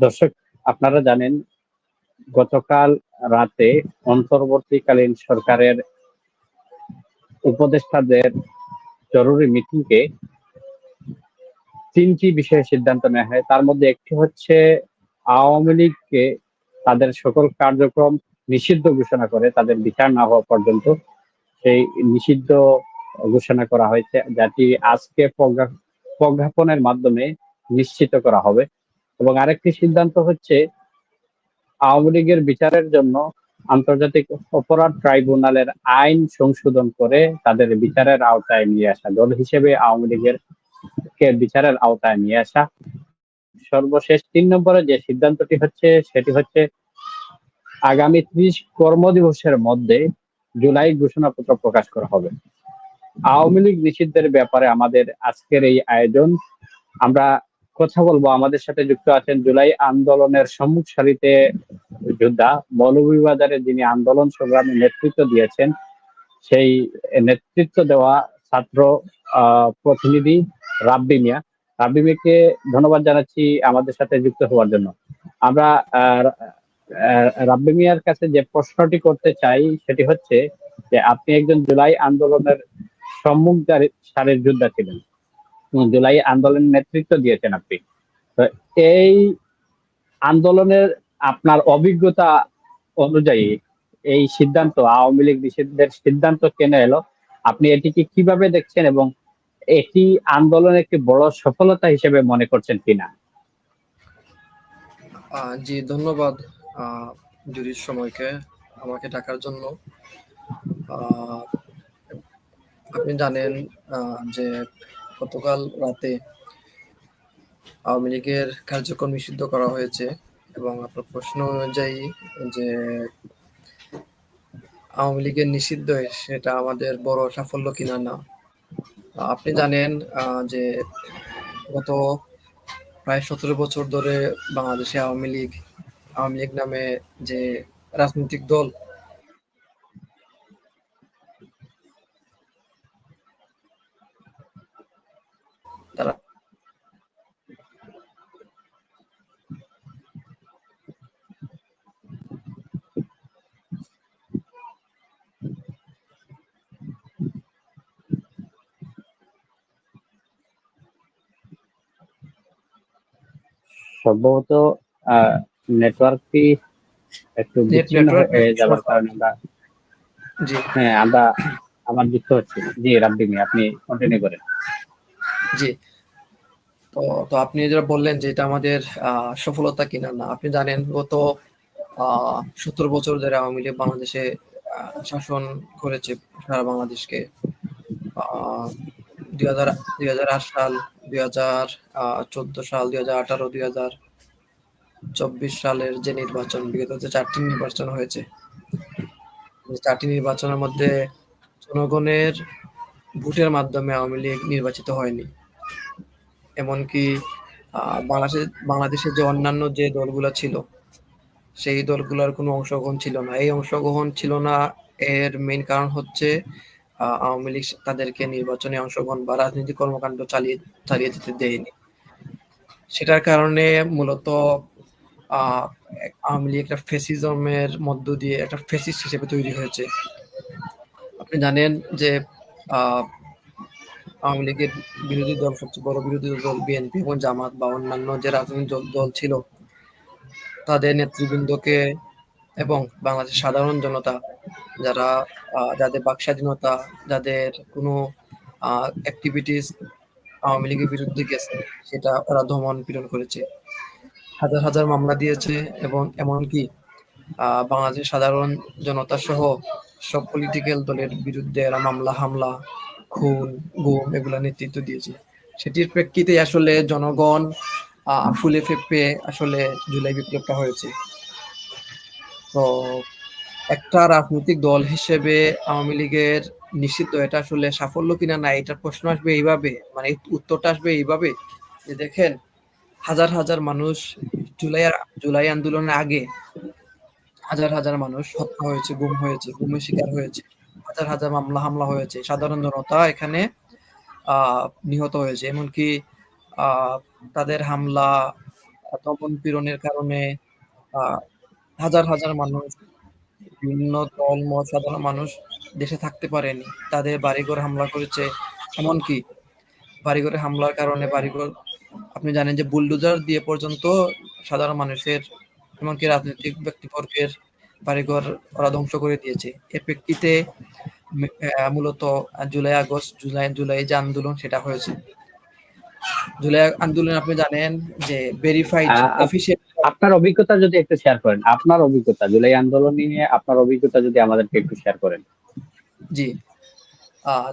দর্শক, আপনারা জানেন, গতকাল রাতে অন্তর্বর্তীকালীন সরকারের উপদেষ্টাদের জরুরি মিটিংকে তিনটি বিষয়ে সিদ্ধান্ত নেওয়া হয়। তার মধ্যে একটি হচ্ছে, আওয়ামী লীগকে তাদের সকল কার্যক্রম নিষিদ্ধ ঘোষণা করে, তাদের বিচার না হওয়া পর্যন্ত সেই নিষিদ্ধ ঘোষণা করা হয়েছে, যাটি আজকে প্রজ্ঞা- প্রজ্ঞাপনের মাধ্যমে নিশ্চিত করা হবে। এবং আরেকটি সিদ্ধান্ত হচ্ছে, আওয়ামী লীগের বিচারের জন্য আন্তর্জাতিক অপরাধ ট্রাইব্যুনালের আইন সংশোধন করে তাদের বিচারের আওতায় নিয়ে আসা, দল হিসেবে আওয়ামী লীগের কে বিচারের আওতায় নিয়ে আসা। সর্বশেষ তিন নম্বরে যে সিদ্ধান্তটি হচ্ছে, সেটি হচ্ছে আগামী ত্রিশ কর্মদিবসের মধ্যে জুলাই ঘোষণাপত্র প্রকাশ করা হবে। আওয়ামী লীগ নিষিদ্ধের ব্যাপারে আমাদের আজকের এই আয়োজন, আমরা কথা বলব। আমাদের সাথে যুক্ত আছেন জুলাই আন্দোলনের সম্মুখ সারিতে যোদ্ধা মৌলভীবাজারে যিনি আন্দোলন সংগ্রামে নেতৃত্ব দিয়েছেন, সেই নেতৃত্ব দেওয়া ছাত্র প্রতিনিধি রাব্বি মিয়া। রাব্বি মিয়াকে ধন্যবাদ জানাচ্ছি আমাদের সাথে যুক্ত হওয়ার জন্য। আমরা রাব্বি মিয়ার কাছে যে প্রশ্নটি করতে চাই, সেটি হচ্ছে যে আপনি একজন জুলাই আন্দোলনের সম্মুখ সারি- সারির যোদ্ধা ছিলেন। জুলাই আন্দোলনের নেতৃত্ব দিয়েছেন আপনি। তো এই আন্দোলনের আপনার অভিজ্ঞতা অনুযায়ী এই সিদ্ধান্ত, আওয়ামী লীগ নিষিদ্ধের সিদ্ধান্ত কেন এলো? আপনি এটিকে কীভাবে দেখছেন এবং এটি আন্দোলন একটি বড় সফলতা হিসেবে মনে করছেন কিনা? জি, ধন্যবাদ জুরির সময়কে আমাকে ডাকার জন্য। আপনি জানেন যে গতকাল রাতে আওয়ামী লীগের কার্যক্রম নিষিদ্ধ করা হয়েছে এবং আপনার প্রশ্ন অনুযায়ী যে আওয়ামী লীগের নিষিদ্ধ সেটা আমাদের বড় সাফল্য কিনা না। আপনি জানেন যে গত প্রায় সতেরো বছর ধরে বাংলাদেশে আওয়ামী লীগ আওয়ামী লীগ নামে যে রাজনৈতিক দল তারা সম্ভবত নেটওয়ার্কটি একটু বিচ্ছিন্ন হয়ে যাওয়ার কারণে আমরা হ্যাঁ আমরা আমার যুক্ত হচ্ছি। জি রাব্বি মিয়া আপনি কন্টিনিউ করেন। জি। তো তো আপনি যেটা বললেন যে এটা আমাদের আহ, সফলতা কিনা না আপনি জানেন গত সত্তর বছর ধরে আওয়ামী লীগ বাংলাদেশে শাসন করেছে সারা বাংলাদেশকে। দুই হাজার দুই হাজার আট সাল দুই হাজার চোদ্দ সাল, দুই হাজার আঠারো, দুই হাজার চব্বিশ সালের যে নির্বাচন, বিগত যে চারটি নির্বাচন হয়েছে চারটি নির্বাচনের মধ্যে জনগণের ভোটের মাধ্যমে আওয়ামী লীগ নির্বাচিত হয়নি। এমনকি বাংলাদেশে, বাংলাদেশের যে অন্যান্য যে দলগুলো ছিল, সেই দলগুলোর কোনো অংশগ্রহণ ছিল না। এই অংশগ্রহণ ছিল না, এর মেইন কারণ হচ্ছে আওয়ামী লীগ তাদেরকে নির্বাচনে অংশগ্রহণ বা রাজনৈতিক কর্মকাণ্ড চালিয়ে চালিয়ে যেতে দেয়নি। সেটার কারণে মূলত আওয়ামী লীগ একটা ফেসিজমের মধ্য দিয়ে একটা ফেসিস্ট হিসেবে তৈরি হয়েছে। আপনি জানেন যে আওয়ামী লীগের বিরোধী দল, সবচেয়ে বড় বিরোধী দল বিএনপি এবং জামাত বা অন্যান্য যে রাজনৈতিক দল ছিল, তাদের নেতৃবৃন্দকে এবং বাংলাদেশের সাধারণ জনতা যারা যাদের বাক স্বাধীনতা যাদের কোনো অ্যাক্টিভিটিস আওয়ামী লীগের বিরুদ্ধে গেছে সেটা ওরা দমন পীড়ন করেছে। হাজার হাজার মামলা দিয়েছে এবং এমনকি আহ, বাংলাদেশের সাধারণ জনতা সহ সব পলিটিক্যাল দলের বিরুদ্ধে এরা মামলা হামলা খুন গুম এগুলো নেতৃত্ব দিয়েছে। সেটির প্রেক্ষিতে আসলে জনগণ ফুলে ফেপে আসলে জুলাই বিপ্লবটা হয়েছে। তো একটা রাজনৈতিক দল হিসেবে আওয়ামী লীগের নিষিদ্ধ, এটা আসলে সাফল্য কিনা না এটার প্রশ্ন আসবে এইভাবে মানে উত্তরটা আসবে এইভাবে যে দেখেন, হাজার হাজার মানুষ জুলাই জুলাই আন্দোলনের আগে হাজার হাজার মানুষ হত্যা হয়েছে, গুম হয়েছে, গুমের শিকার হয়েছে, হাজার হাজার মামলা, হামলা হয়েছে, সাধারণ জনতা এখানে নিহত হয়েছে, এমনকি তাদের হামলা, দমন পীড়নের কারণে হাজার হাজার মানুষ বিভিন্ন দল মত সাধারণ মানুষ দেশে থাকতে পারেনি। তাদের বাড়িঘর হামলা করেছে, এমনকি বাড়িঘরে হামলার কারণে বাড়িঘর, আপনি জানেন যে বুলডোজার দিয়ে পর্যন্ত সাধারণ মানুষের, এমনকি রাজনৈতিক ব্যক্তিবর্গের বাড়িঘর ওরা ধ্বংস করে দিয়েছে। এর প্রেক্ষিতে মূলত জুলাই আগস্ট, জুলাই জুলাই যে আন্দোলন সেটা হয়েছে। জুলাই আন্দোলন আপনি জানেন যে ভেরিফাইড অফিসিয়াল আপনার অভিজ্ঞতা যদি একটু শেয়ার করেন আপনার অভিজ্ঞতা জুলাই আন্দোলন নিয়ে আপনার অভিজ্ঞতা যদি আমাদেরকে একটু শেয়ার করেন। জি।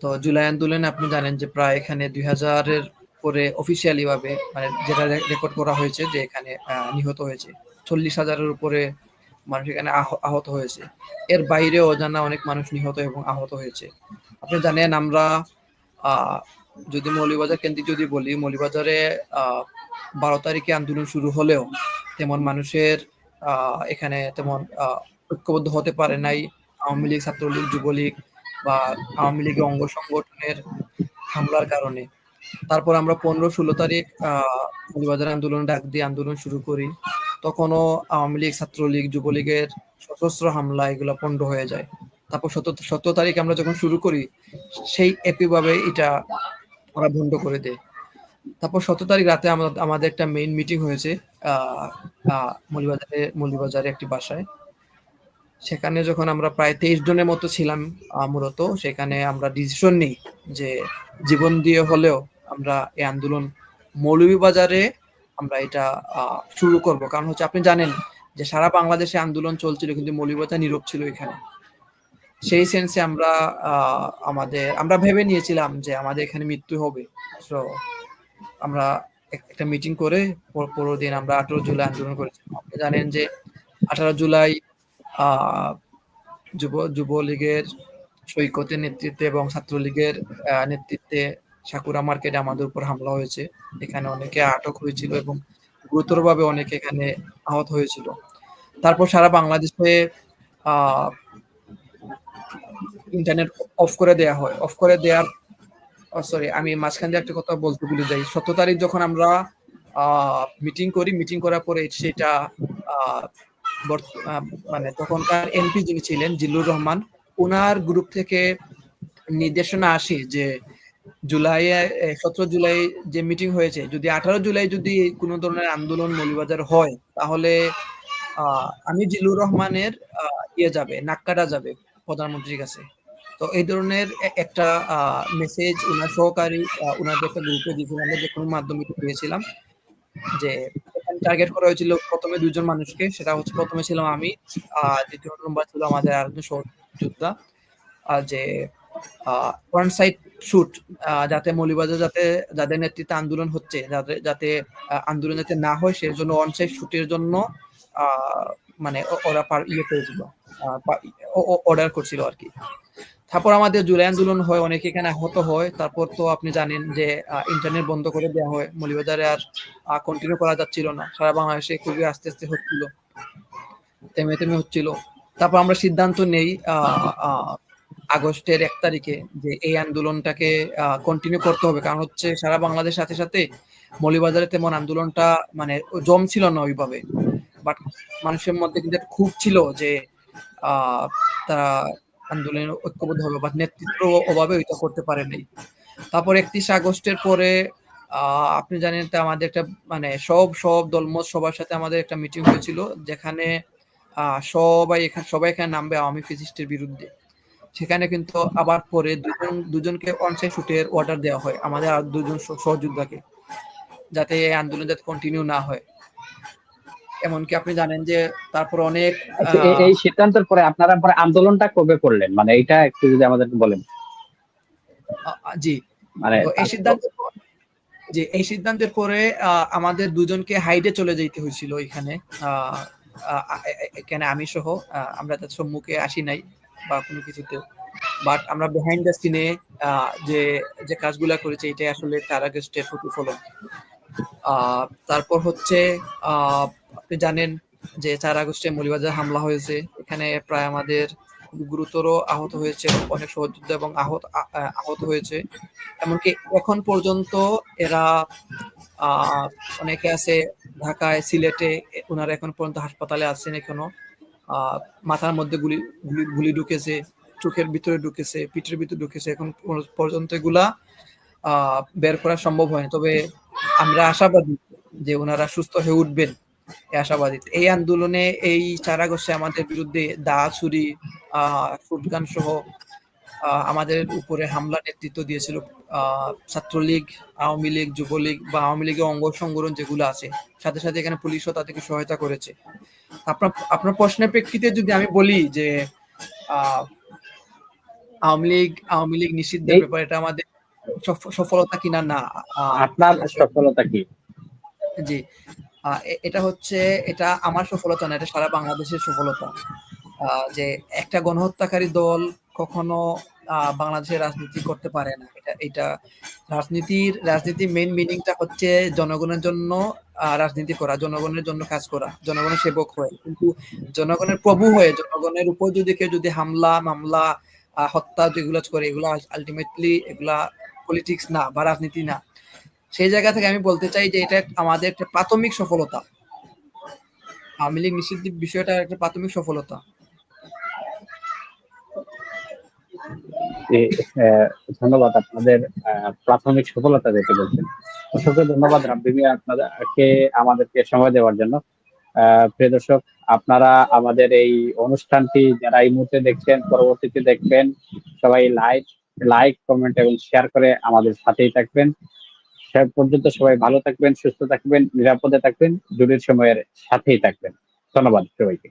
তো জুলাই আন্দোলনে আপনি জানেন যে প্রায় এখানে দুই হাজারের পরে অফিসিয়ালি ভাবে মানে যেটা রেকর্ড করা হয়েছে যে এখানে নিহত হয়েছে। চল্লিশ হাজারের উপরে মানুষ এখানে আহ- আহত হয়েছে। এর বাইরে অজানা অনেক মানুষ নিহত এবং আহত হয়েছে। আপনি জানেন আমরা আহ, যদি মৌলিবাজার কেন্দ্রিক যদি বলি মৌলিবাজারে বারো তারিখে আন্দোলন শুরু হলেও তেমন মানুষের এখানে তেমন ঐক্যবদ্ধ হতে পারে নাই। আওয়ামী লীগ, ছাত্রলীগ, যুবলীগ বা আওয়ামী লীগের অঙ্গ সংগঠনের হামলার কারণে। তারপর আমরা পনেরো, ষোলো তারিখ, আহ মৌলবাজার আন্দোলন ডাক দিয়ে আন্দোলন শুরু করি। তখনও আওয়ামী লীগ, ছাত্রলীগ, যুবলীগের সশস্ত্র হামলা এগুলো পণ্ড হয়ে যায়। তারপর সতেরো সতেরো তারিখ আমরা যখন শুরু করি, সেই একইভাবে এটা ওরা বন্ধ করে দেয়। তারপর সতেরো তারিখ রাতে আমাদের একটা মেইন মিটিং হয়েছে মৌলবাজারে মৌলবাজারে একটি বাসায়। সেখানে যখন আমরা প্রায় তেইশ জনের মতো ছিলাম মূলত, সেখানে আমরা ডিসিশন নিই যে জীবন দিয়ে হলেও আমরা এই আন্দোলন মৌলভীবাজারে আমরা এটা শুরু করব। কারণ হচ্ছে আপনি জানেন যে সারা বাংলাদেশে আন্দোলন চলছিল, কিন্তু মৌলভীবাজার নীরব ছিল এখানে। সেই সেন্সে আমরা আমাদের, আমরা ভেবে নিয়েছিলাম যে আমাদের এখানে মৃত্যু হবে। তো আমরা একটা মিটিং করে পর- দিন আমরা আঠারো জুলাই আন্দোলন করেছিলাম আপনি জানেন যে আঠারো জুলাই যুব, যুবলীগের সৈকতের নেতৃত্বে এবং ছাত্রলীগের নেতৃত্বে সাকুরা মার্কেটে আমাদের উপর হামলা হয়েছে। এখানে অনেকে আটক হয়েছিল এবং গুরুতরভাবে অনেকে এখানে আহত হয়েছিল। তারপর সারা বাংলাদেশে ইন্টারনেট অফ করে দেয়া হয়। অফ করে দেওয়ার সরি আমি মাঝখান দিয়ে একটা কথা বলতে ভুলে যাই। সতেরো তারিখ যখন আমরা মিটিং করি মিটিং করার পরে সেটা মানে তখনকার এমপি যিনি ছিলেন, জিল্লুর রহমান ওনার গ্রুপ থেকে নির্দেশনা আসে যে, জুলাই সতেরো জুলাই যে মিটিং হয়েছে, যদি আঠারো জুলাই যদি কোনো ধরনের আন্দোলন মৌলবাজার হয়, তাহলে আমি জিল্লুর রহমানের ইয়ে যাবে নাক্কাটা যাবে প্রধানমন্ত্রীর কাছে। তো এই ধরনের একটা মেসেজ ওনার সহকারী ওনাদের একটা গ্রুপে দিয়েছিলাম যে কোনো মাধ্যমে পেয়েছিলাম যে টার্গেট করা হয়েছিল প্রথমে দুজন মানুষকে সেটা হচ্ছে প্রথমে ছিলাম আমি দ্বিতীয় নম্বর ছিল আমাদের আরেকজন সহযোদ্ধা আহ, যে ওয়ান সাইড শুট যাতে মৌলিবাজার যাতে যাদের নেতৃত্বে আন্দোলন হচ্ছে যাতে যাতে আন্দোলন যাতে না হয় সেই জন্য ওয়ান সাইড শুটের জন্য মানে ওরা ইয়ে করেছিল অর্ডার করছিল আর কি। তারপর আমাদের জুলাই আন্দোলন হয়, অনেকে এখানে আহত হয়। তারপর তো আপনি জানেন যে ইন্টারনেট বন্ধ করে দেওয়া হয়। মৌলিবাজারে আর কন্টিনিউ করা যাচ্ছিল না। সারা বাংলাদেশে খুবই আস্তে আস্তে হচ্ছিল। থেমে থেমে হচ্ছিল। তারপর আমরা সিদ্ধান্ত নেই আগস্টের এক তারিখে যে এই আন্দোলনটাকে কন্টিনিউ করতে হবে। কারণ হচ্ছে সারা বাংলাদেশের সাথে সাথে মৌলিবাজারে তেমন আন্দোলনটা মানে জম ছিল না ওইভাবে। বাট মানুষের মধ্যে কিন্তু খুব ছিল যে তারা আন্দোলনের ঐক্যবদ্ধ হবে বা নেতৃত্ব অভাবে ওইটা করতে পারে নাই। তারপর একত্রিশ আগস্টের পরে আপনি জানেন তো আমাদের একটা মানে সব সব দলমত সবার সাথে আমাদের একটা মিটিং হয়েছিল, যেখানে সবাই এখানে সবাই এখানে নামবে আওয়ামী ফিজিস্টের বিরুদ্ধে। সেখানে কিন্তু আবার পরে দুজন, দুজনকে অনসাইড শুটের অর্ডার দেওয়া হয়, আমাদের আর দুজন সহযোদ্ধাকে, যাতে এই আন্দোলন যাতে কন্টিনিউ না হয়। এমনকি আপনি জানেন যে তারপর অনেক আচ্ছা, এই- সিদ্ধান্তের পরে আপনারা পরে আন্দোলনটা কবে করলেন? মানে এটা একটু যদি আমাদেরকে বলেন। জি। মানে এই সিদ্ধান্ত যে এই সিদ্ধান্তের পরে আমাদের দুজনকে হাইডে চলে যেতে হয়েছিল এখানে। এখানে আমি সহ আমরা তার সম্মুখে আসি নাই বা কোনো কিছুতে। বাট আমরা বিহাইন্ড দ্য সিনে যে যে কাজগুলা করেছে এটাই আসলে তার আগস্টের প্রতিফলন আহ, তারপর হচ্ছে আহ, আপনি জানেন যে চার আগস্টে মৌলিবাজার হামলা হয়েছে। এখানে প্রায় আমাদের গুরুতর আহত হয়েছে, অনেক সহযোদ্ধা এবং আহত আহত হয়েছে। এমনকি এখন পর্যন্ত এরা অনেকে আছে ঢাকায়, সিলেটে, ওনারা এখন পর্যন্ত হাসপাতালে আছেন এখনও। মাথার মধ্যে গুলি গুলি গুলি ঢুকেছে, চোখের ভিতরে ঢুকেছে, পিঠের ভিতরে ঢুকেছে। এখন পর্যন্ত এগুলা বের করা সম্ভব হয়নি। তবে আমরা আশাবাদী যে ওনারা সুস্থ হয়ে উঠবেন। আশাবাদী। এই আন্দোলনে এই চার আগস্টে আমাদের বিরুদ্ধে দা ছুরি আহ ফুটগান সহ আমাদের উপরে হামলা নেতৃত্ব দিয়েছিল আহ, ছাত্রলীগ আওয়ামী লীগ যুবলীগ বা আওয়ামী লীগের অঙ্গ সংগঠন যেগুলো আছে। সাথে সাথে এখানে পুলিশও তাদেরকে সহায়তা করেছে। আপনার আপনার প্রশ্নের প্রেক্ষিতে যদি আমি বলি যে আহ, আওয়ামী লীগ আওয়ামী লীগ নিষিদ্ধের ব্যাপারে এটা আমাদের সফলতা কিনা না আপনার সফলতা কি? জি। এটা হচ্ছে, এটা আমার সফলতা না, এটা সারা বাংলাদেশের সফলতা। যে একটা গণহত্যাকারী দল কখনো বাংলাদেশের রাজনীতি করতে পারে না। এটা এটা রাজনীতির রাজনীতির মেইন মিনিংটা হচ্ছে জনগণের জন্য রাজনীতি করা, জনগণের জন্য কাজ করা, জনগণের সেবক হয়ে। কিন্তু জনগণের প্রভু হয়ে, জনগণের উপর যদি কেউ যদি হামলা, মামলা হত্যা যেগুলো করে, এগুলো আলটিমেটলি এগুলা পলিটিক্স না বা রাজনীতি না। সেই জায়গা থেকে আমি বলতে চাই যে এটা আমাদের একটা প্রাথমিক সফলতা। আওয়ামী লীগ নিষিদ্ধ বিষয়টা একটা প্রাথমিক সফলতা। ধন্যবাদ আপনাদের প্রাথমিক সফলতা যেটা বলছেন। অসংখ্য ধন্যবাদ রাব্বি মিয়া আপনাদেরকে, আমাদেরকে সময় দেওয়ার জন্য। প্রিয় দর্শক, আপনারা আমাদের এই অনুষ্ঠানটি যারা এই মুহূর্তে দেখছেন, পরবর্তীতে দেখবেন, সবাই লাইক লাইক, কমেন্ট এবং শেয়ার করে আমাদের সাথেই থাকবেন। সে পর্যন্ত সবাই ভালো থাকবেন, সুস্থ থাকবেন, নিরাপদে থাকবেন জরুরি সময়ের সাথেই থাকবেন। ধন্যবাদ সবাইকে।